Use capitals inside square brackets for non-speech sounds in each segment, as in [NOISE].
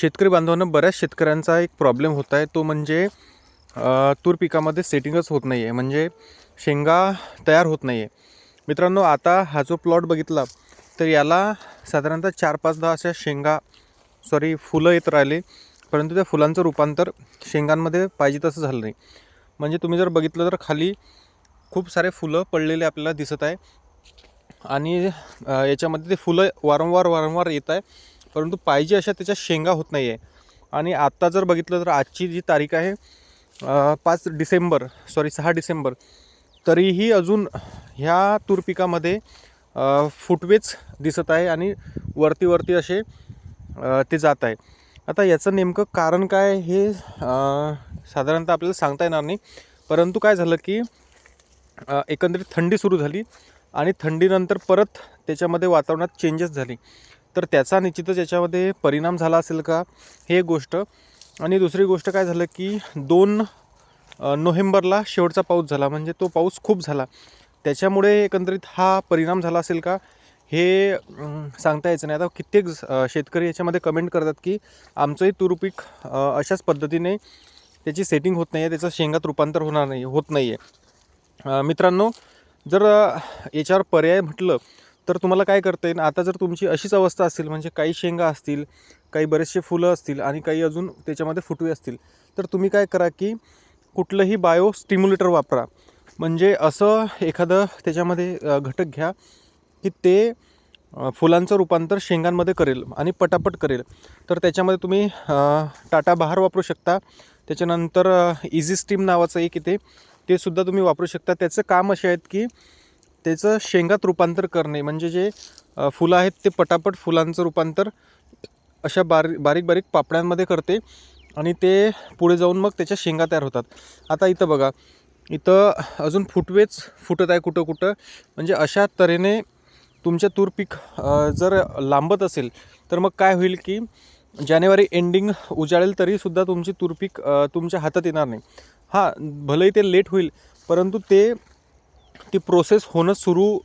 शेतकरी बांधवांना बऱ्याच शेतकऱ्यांचा एक प्रॉब्लेम होत आहे. तो म्हणजे तूर पिकामध्ये सेटिंगच होत नाही आहे म्हणजे शेंगा तयार होत नाही आहे मित्रांनो आता हा जो प्लॉट बघितला तर याला साधारणतः चार पाच दहा अशा शेंगा सॉरी फुलं येत राहिले. परंतु त्या फुलांचं रूपांतर शेंगांमध्ये पाहिजे तसं झालं नाही. म्हणजे तुम्ही जर बघितलं तर खाली खूप सारे फुलं पडलेले आपल्याला दिसत आहे. आणि याच्यामध्ये ते फुलं वारंवार वारंवार येत आहे. परंतु पाहिजे अशा त्याच्या शेंगा होत नाही आहे आणि आत्ता जर बघितलं तर आजची जी तारीख आहे पाच डिसेंबर सॉरी सहा डिसेंबर तरीही अजून ह्या तूर पिकामध्ये फुटवेच दिसत आहे आणि वरती वरती असे ते जात आहे. आता याचं नेमकं कारण काय हे साधारणतः आपल्याला सांगता येणार नाही. परंतु काय झालं की एकंदरीत थंडी सुरू झाली आणि थंडीनंतर परत त्याच्यामध्ये वातावरणात चेंजेस झाली. तर त्याचा निश्चितच याच्यामध्ये परिणाम झाला असेल का? हे एक गोष्ट. आणि दुसरी गोष्ट काय झालं की दोन नोव्हेंबरला शेवटचा पाऊस झाला. म्हणजे तो पाऊस खूप झाला. त्याच्यामुळे एकंदरीत हा परिणाम झाला असेल का? हे सांगता यायचं नाही. आता कित्येक शेतकरी याच्यामध्ये कमेंट करतात की आमचंही तूर अशाच पद्धतीने त्याची सेटिंग होत नाही आहे त्याचं शेंगात रूपांतर होणार नाही होत नाही आहे मित्रांनो जर याच्यावर पर्याय म्हटलं तर तुम्हाला काय करता येईल? आता जर तुमची अशीच अवस्था असेल म्हणजे काही शेंगा असतील काही बरेचसे फुलं असतील आणि काही अजून त्याच्यामध्ये फुटवे असतील तर तुम्ही काय करा की कुठलंही बायो स्टिम्युलेटर वापरा. म्हणजे असं एखादं त्याच्यामध्ये घटक घ्या की ते फुलांचं रूपांतर शेंगांमध्ये करेल आणि पटापट करेल. तर त्याच्यामध्ये तुम्ही टाटा बहार वापरू शकता. त्याच्यानंतर इझी स्टीम नावाचं एक येते ते सुद्धा तुम्ही वापरू शकता. त्याचं काम असे आहेत की त्याचं शेंगात रूपांतर करणे म्हणजे जे फुलं आहेत ते पटापट फुलांचं रूपांतर अशा बारीक बारीक बारीक पापड्यांमध्ये करते आणि ते पुढे जाऊन मग त्याच्या शेंगा तयार होतात. आता इथं बघा इथं अजून फुटवेच फुटत आहे कुठं कुठं. म्हणजे अशा तऱ्हेने तुमच्या तूर पीक जर लांबत असेल तर मग काय होईल की जानेवारी एंडिंग उजाळेल तरीसुद्धा तुमची तूर पीक तुमच्या हातात येणार नाही. हां भलेही ते लेट होईल परंतु ते ती प्रोसेस होणं सुरू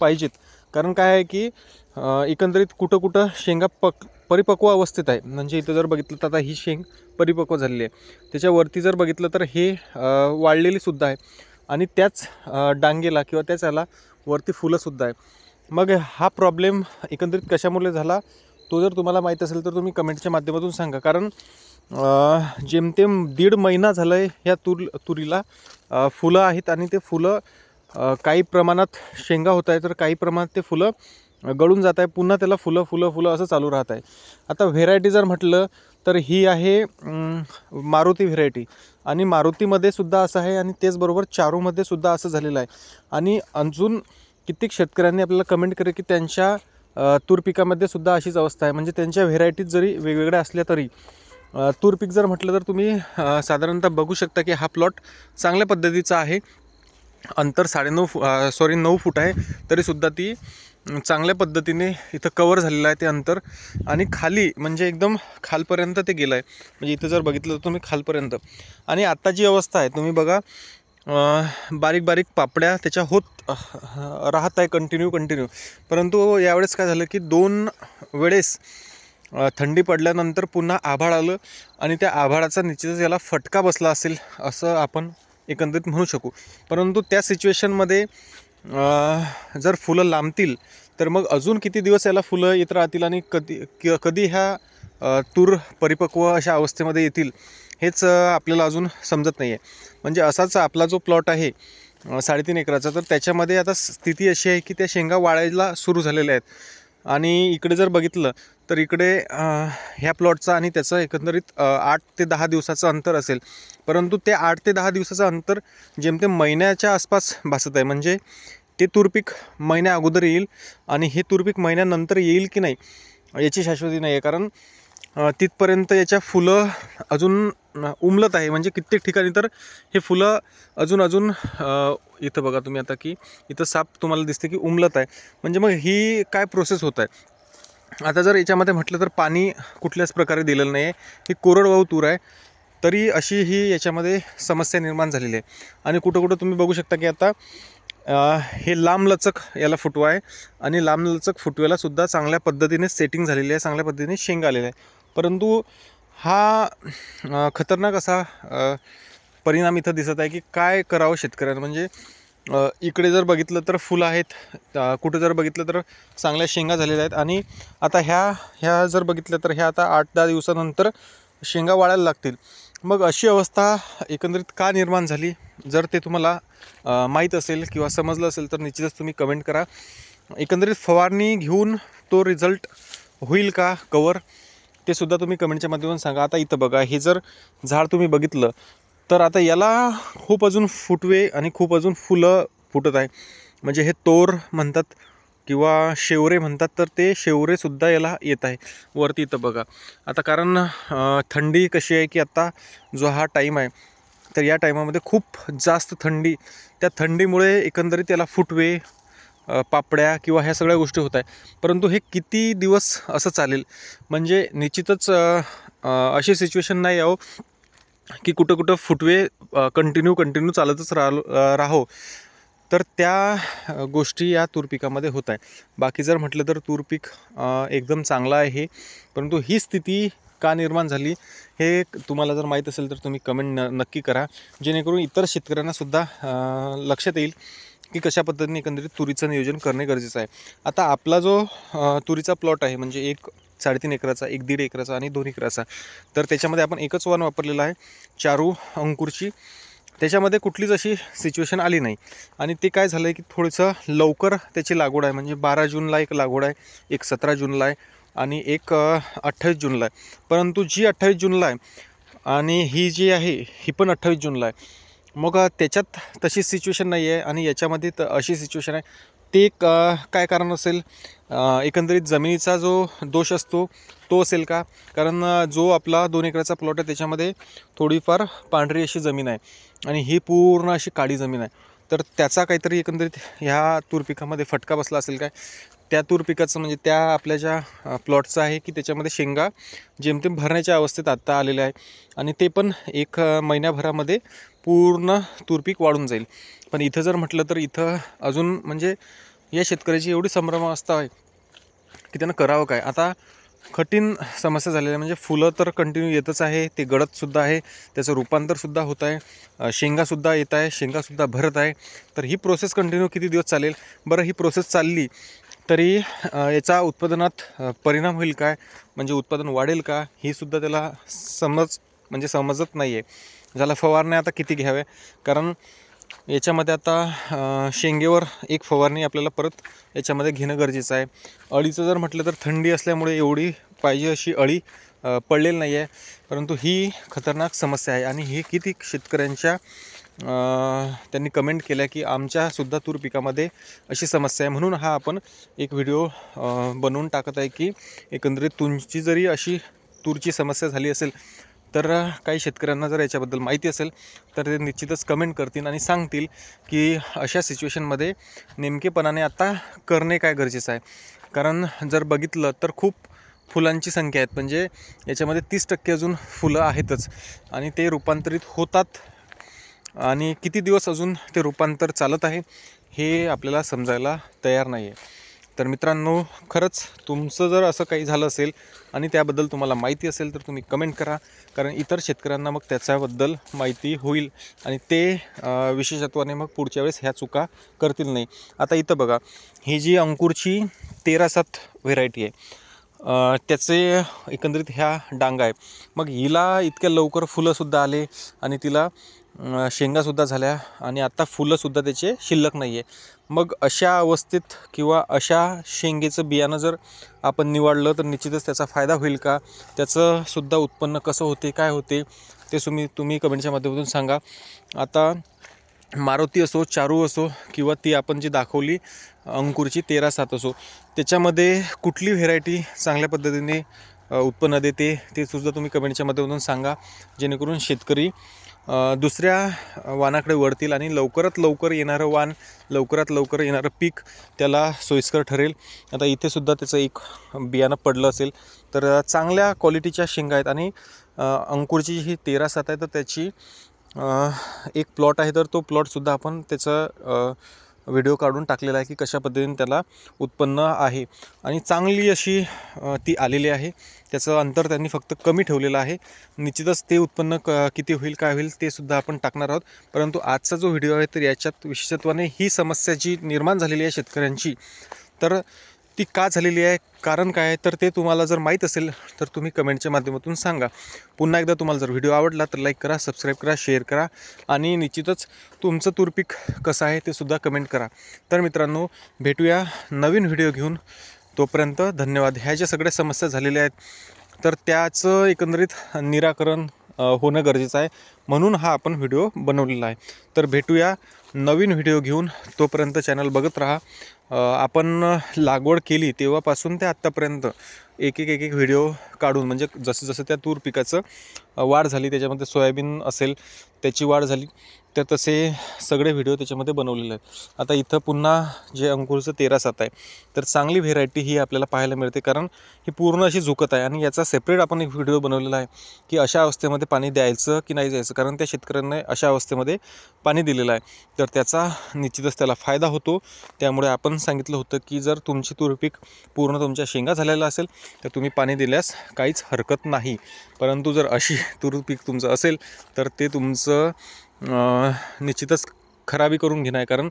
पाहिजेत. कारण काय आहे की एकंदरीत कुठं कुठं शेंगा पक परिपक्व अवस्थेत आहे. म्हणजे इथं जर बघितलं तर आता ही शेंग परिपक्व झालेली आहे. त्याच्यावरती जर बघितलं तर हे वाढलेलीसुद्धा सुद्धा आहे. आणि त्याच डांगेला किंवा त्याच याला वरती फुलंसुद्धा आहे. मग हा प्रॉब्लेम एकंदरीत कशामुळे झाला? तो जर तुम्हाला माहीत असेल तर तुम्ही कमेंटच्या माध्यमातून सांगा. कारण जेमतेम दीड महिना झालं आहे ह्या तुर तुरीला फुलं आहेत आणि ते फुलं काही प्रमाणात शेंगा होत आहे तर काही प्रमाणात ते फुलं गळून जात आहे पुन्हा त्याला फुलं फुलं फुलं असं चालू राहत आहे. आता व्हेरायटी जर म्हटलं तर ही आहे मारुती व्हेरायटी आणि मारुतीमध्ये सुद्धा असं आहे आणि त्याचबरोबर चारूमध्ये सुद्धा असं झालेलं आहे. आणि अजून कित्येक शेतकऱ्यांनी आपल्याला कमेंट केले की त्यांच्या तूर पिकामध्ये सुद्धा अशीच अवस्था आहे. म्हणजे त्यांच्या व्हेरायटीज जरी वेगवेगळ्या असल्या तरी तूर पीक जर म्हटलं तर तुम्ही साधारणतः बघू शकता की हा प्लॉट चांगल्या पद्धतीचा आहे. अंतर साडेनऊ फु सॉरी नऊ फूट आहे. तरीसुद्धा ती चांगल्या पद्धतीने इथं कवर झालेलं आहे ते अंतर. आणि खाली म्हणजे एकदम खालपर्यंत ते गेलं आहे म्हणजे इथं जर बघितलं तर तुम्ही खालपर्यंत. आणि आत्ता जी अवस्था आहे तुम्ही बघा बारीक बारीक पापड्या त्याच्या होत राहत आहे कंटिन्यू कंटिन्यू परंतु यावेळेस काय झालं की दोन वेळेस थंडी पडल्यानंतर पुन्हा आभाळ आलं. आणि त्या आभाळाचा निश्चितच याला फटका बसला असेल असं आपण एकंदरीत म्हणू शकू. परंतु त्या सिच्युएशनमध्ये जर फुलं लांबतील तर मग अजून किती दिवस याला फुलं येत राहतील आणि कधी क- कधी ह्या तूर परिपक्व अशा अवस्थेमध्ये येतील हेच आपल्याला अजून समजत नाही आहे म्हणजे असाच आपला जो प्लॉट आहे साडेतीन एकराचा तर त्याच्यामध्ये आता स्थिती अशी आहे की त्या शेंगा वाळायला सुरू झालेल्या आहेत. आणि इकडे जर बघितलं तर इकडे ह्या प्लॉटचा आणि त्याचं एकंदरीत आठ ते दहा दिवसाचं अंतर असेल. परंतु ते आठ ते दहा दिवसाचं अंतर जेमतेम महिन्याच्या आसपास भासत आहे. म्हणजे ते तुरपीक महिन्या अगोदर येईल आणि हे तुरपीक महिन्यानंतर येईल की नाही याची शाश्वती नाही आहे कारण तिथपर्यंत याच्या फुलं अजून उमलत आहे. म्हणजे कित्येक ठिकाणी तर हे फुलं अजून अजून इथं बघा तुम्ही आता की इथं साप तुम्हाला दिसते की उमलत आहे. म्हणजे मग ही काय प्रोसेस होत आहे? आता जर याच्यामध्ये म्हटलं तर पाणी कुठल्याच प्रकारे दिलेलं नाही आहे ही कोरडवाहू तूर आहे. तरी अशी ही याच्यामध्ये समस्या निर्माण झालेली आहे. आणि कुठं कुठं तुम्ही बघू शकता की आता हे लांबलचक याला फुटवा आहे. आणि लांबलचक फुटव्यालासुद्धा चांगल्या पद्धतीने सेटिंग झालेली आहे. चांगल्या पद्धतीने शेंग आलेलं आहे. परंतु हा खतरनाक असा परिणाम इथं दिसत आहे की काय करावं शेतकऱ्यांना. म्हणजे इकडे जर बघितलं तर फुलं आहेत. कुठं जर बघितलं तर चांगल्या शेंगा झालेल्या आहेत. आणि आता ह्या ह्या जर बघितलं तर ह्या आता आठ दहा दिवसानंतर शेंगा वाळायला लागतील. मग अशी अवस्था एकंदरीत का निर्माण झाली? जर ते तुम्हाला माहीत असेल किंवा समजलं असेल तर निश्चितच तुम्ही कमेंट करा. एकंदरीत फवारणी घेऊन तो रिझल्ट होईल का? कवर ते सुद्धा तुम्ही कमेंटच्या माध्यमातून सांगा. आता इथं बघा हे जर झाड तुम्ही बघितलं तर आता याला खूप अजून फुटवे आणि खूप अजून फुलं फुटत आहे. म्हणजे हे तोर म्हणतात किंवा शेवरे म्हणतात तर ते शेवरेसुद्धा याला येत आहे वरती इथं बघा. आता कारण थंडी कशी आहे की आत्ता जो हा टाईम आहे तर या टाईमामध्ये खूप जास्त थंडी त्या थंडीमुळे एकंदरीत याला फुटवे पापड्या किंवा ह्या सगळ्या गोष्टी होत आहे परंतु हे किती दिवस असं चालेल? म्हणजे निश्चितच अशी सिच्युएशन नाही यावं की कुठं कुठं फुटवे कंटिन्यू कंटिन्यू चालतच राहलो राहो. तर त्या गोष्टी या तूर पिकामध्ये होत आहे बाकी जर म्हटलं तर तूर पीक एकदम चांगला आहे. परंतु ही स्थिती का निर्माण झाली हे तुम्हाला जर माहीत असेल तर तुम्ही कमेंट न नक्की करा. जेणेकरून इतर शेतकऱ्यांनासुद्धा लक्षात येईल की कशा पद्धतीने एकंदरीत तुरीचं नियोजन करणे गरजेचं आहे. आता आपला जो तुरीचा प्लॉट आहे म्हणजे एक साडेतीन एकराचा एक दीड एकराचा आणि दोन एकराचा. तर त्याच्यामध्ये आपण एकच वाण वापरलेलं आहे चारू अंकुरची. त्याच्यामध्ये कुठलीच अशी सिच्युएशन आली नाही. आणि ते काय झालं आहे की थोडंसं लवकर त्याची लागवड आहे. म्हणजे बारा जूनला एक लागवड आहे एक सतरा जूनला आहे आणि एक अठ्ठावीस जूनला आहे. परंतु जी अठ्ठावीस जूनला आहे आणि ही जी आहे ही पण अठ्ठावीस जूनला आहे. मग त्याच्यात तशी सिच्युएशन नाही आहे आणि याच्यामध्ये तर अशी सिच्युएशन आहे ते एक काय कारण असेल? एकंदरीत जमिनीचा जो दोष असतो तो असेल का? कारण जो आपला दोन एकराचा प्लॉट आहे त्याच्यामध्ये थोडीफार पांढरी अशी जमीन आहे आणि ही पूर्ण अशी काळी जमीन आहे. तर त्याचा काहीतरी एकंदरीत ह्या तूर पिकामध्ये फटका बसला असेल काय? त्या तूर पिकाचं म्हणजे त्या आपल्या ज्या प्लॉटचं आहे की त्याच्यामध्ये शेंगा जेमतेम भरण्याच्या अवस्थेत आत्ता आलेल्या आहे. आणि ते पण एक महिन्याभरामध्ये पूर्ण तूर पीक वाढून जाईल. पण इथं जर म्हटलं तर इथं अजून म्हणजे या शेतकऱ्याची एवढी संभ्रमावस्था आहे की त्यानं करावं काय? आता कठीण समस्या झालेली आहे. म्हणजे फुलं तर कंटिन्यू येतच आहे ते गळतसुद्धा आहे त्याचं रूपांतरसुद्धा होत आहे शेंगासुद्धा येत आहे शेंगासुद्धा भरत आहे. तर ही प्रोसेस कंटिन्यू किती दिवस चालेल? बरं ही प्रोसेस चालली. तरी याचा उत्पादनात परिणाम होईल काय? म्हणजे उत्पादन वाढेल का? ही सुद्धा त्याला समज म्हणजे समजत नाही आहे ज्याला फवारण्या आता किती घ्यावे? कारण याच्यामध्ये आता शेंगेवर एक फवारणी आपल्याला परत याच्यामध्ये घेणं गरजेचं आहे. अळीचं जर म्हटलं तर थंडी असल्यामुळे एवढी पाहिजे अशी अळी पडलेली नाही आहे परंतु ही खतरनाक समस्या आहे आणि ही किती शेतकऱ्यांच्या त्यांनी कमेंट केल्या की आमच्यासुद्धा तूर पिकामध्ये अशी समस्या आहे. म्हणून हा आपण एक व्हिडिओ बनवून टाकत आहे की एकंदरीत तुमची जरी अशी तूरची समस्या झाली असेल तर काही शेतकऱ्यांना जर याच्याबद्दल माहिती असेल तर ते निश्चितच कमेंट करतील आणि सांगतील की अशा सिच्युएशनमध्ये नेमकेपणाने आता करणे काय गरजेचं आहे. कारण जर बघितलं तर खूप फुलांची संख्या आहेत. म्हणजे याच्यामध्ये तीस टक्के अजून फुलं आहेतच आणि ते रूपांतरित होतात आणि किती दिवस अजून ते रूपांतर चालत आहे हे आपल्याला समजायला तयार नाही आहे तर मित्रांनो खरंच तुमचं जर असं काही झालं असेल आणि त्याबद्दल तुम्हाला माहिती असेल तर तुम्ही कमेंट करा. कारण इतर शेतकऱ्यांना मग त्याच्याबद्दल माहिती होईल आणि ते विशेषत्वाने मग पुढच्या वेळेस ह्या चुका करतील नाही. आता इथं बघा ही जी अंकुरची तेरा सात व्हेरायटी आहे त्याचे एकंदरीत ह्या डांगा आहे. मग हिला इतक्या लवकर फुलंसुद्धा आले आणि तिला शेंगासुद्धा झाल्या आणि आत्ता फुलंसुद्धा त्याचे शिल्लक नाही आहे. मग अशा अवस्थेत किंवा अशा शेंगेचं बियाणं जर आपण निवडलं तर निश्चितच त्याचा फायदा होईल का? त्याचंसुद्धा उत्पन्न कसं होते काय होते ते तुम्ही तुम्ही कमेंटच्या माध्यमातून सांगा. आता मारुती असो चारू असो किंवा ती आपण जी दाखवली अंकुरची तेरा सात असो त्याच्यामध्ये कुठली व्हेरायटी चांगल्या पद्धतीने उत्पन्न देते ते सुद्धा तुम्ही कमेंटच्या माध्यमातून सांगा. जेणेकरून शेतकरी दुसऱ्या वाणाकडे वळतील आणि लवकरात लवकर येणारं वाण लवकरात लवकर येणारं पीक त्याला सोयीस्कर ठरेल. आता इथेसुद्धा त्याचं एक बियाणं पडलं असेल. तर चांगल्या क्वालिटीच्या शेंगा आहेत आणि अंकुरची ही तेरा सात आहे तर त्याची एक प्लॉट आहे तर तो प्लॉटसुद्धा आपण त्याचं व्हिडिओ काढून टाकलेला आहे की कशा पद्धतीने त्याला उत्पन्न आहे. आणि चांगली अशी ती आलेली आहे. त्याचं अंतर त्यांनी फक्त कमी ठेवलेलं आहे. निश्चितच ते उत्पन्न क किती होईल काय होईल ते सुद्धा आपण टाकणार आहोत. परंतु आजचा जो व्हिडिओ आहे तर याच्यात विशेषत्वाने ही समस्या जी निर्माण झालेली आहे शेतकऱ्यांची. तर ती का झालेली आहे कारण काय आहे तर ते तुम्हाला जर माहीत असेल तर तुम्ही कमेंटच्या माध्यमातून सांगा. पुन्हा एकदा तुम्हाला जर व्हिडिओ आवडला तर लाईक करा सबस्क्राईब करा शेअर करा आणि निश्चितच तुमचं तुरपीक कसं आहे ते सुद्धा कमेंट करा. तर मित्रांनो भेटूया नवीन व्हिडिओ घेऊन. तोपर्यंत धन्यवाद. ह्या ज्या सगळ्या समस्या झालेल्या आहेत तर त्याचं एकंदरीत निराकरण होणं गरजेचं आहे. म्हणून हा आपण व्हिडिओ बनवलेला आहे. तर भेटूया नवीन व्हिडिओ घेऊन. तोपर्यंत चॅनल बघत राहा. आपण लागवड केली तेव्हापासून ते आत्तापर्यंत एक एक एक एक व्हिडिओ काढून म्हणजे जसं जसं त्या तूर पिकाचं वाढ झाली त्याच्यामध्ये सोयाबीन असेल त्याची वाढ झाली. तर तसे सगळे व्हिडिओ त्याच्यामध्ये बनवलेले आहेत. आता इथं पुन्हा जे अंकुरचं तेरा सात आहे तर चांगली व्हेरायटी ही आपल्याला पाहायला मिळते. कारण ही पूर्ण अशी झुकत आहे आणि याचा सेपरेट आपण एक व्हिडिओ बनवलेला आहे की अशा अवस्थेमध्ये पाणी द्यायचं की नाही द्यायचं. कारण त्या शेतकऱ्यांना अशा अवस्थेमध्ये पाणी दिलेलं आहे. तर त्याचा निश्चितच त्याला फायदा होतो. त्यामुळे आपण सांगितलं होतं की जर तुमची तुरपीक पूर्ण तुमच्या शेंगा झालेला असेल तर तुम्ही पाणी दिल्यास काहीच हरकत नाही. परंतु जर अशी [LAUGHS] तुरपीक तुमचं असेल तर ते तुमचं निश्चितच खराबी करून घेणं आहे कारण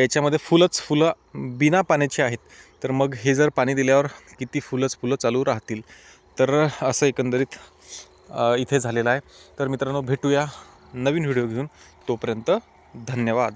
याच्यामध्ये फुलंच फुलं बिना पाण्याची आहेत. तर मग हे जर पाणी दिल्यावर किती फुलंच फुलं चालू राहतील? तर असं एकंदरीत इथे झालेलं आहे. तर मित्रांनो भेटूया नवीन व्हिडिओ घेऊन. तोपर्यंत धन्यवाद.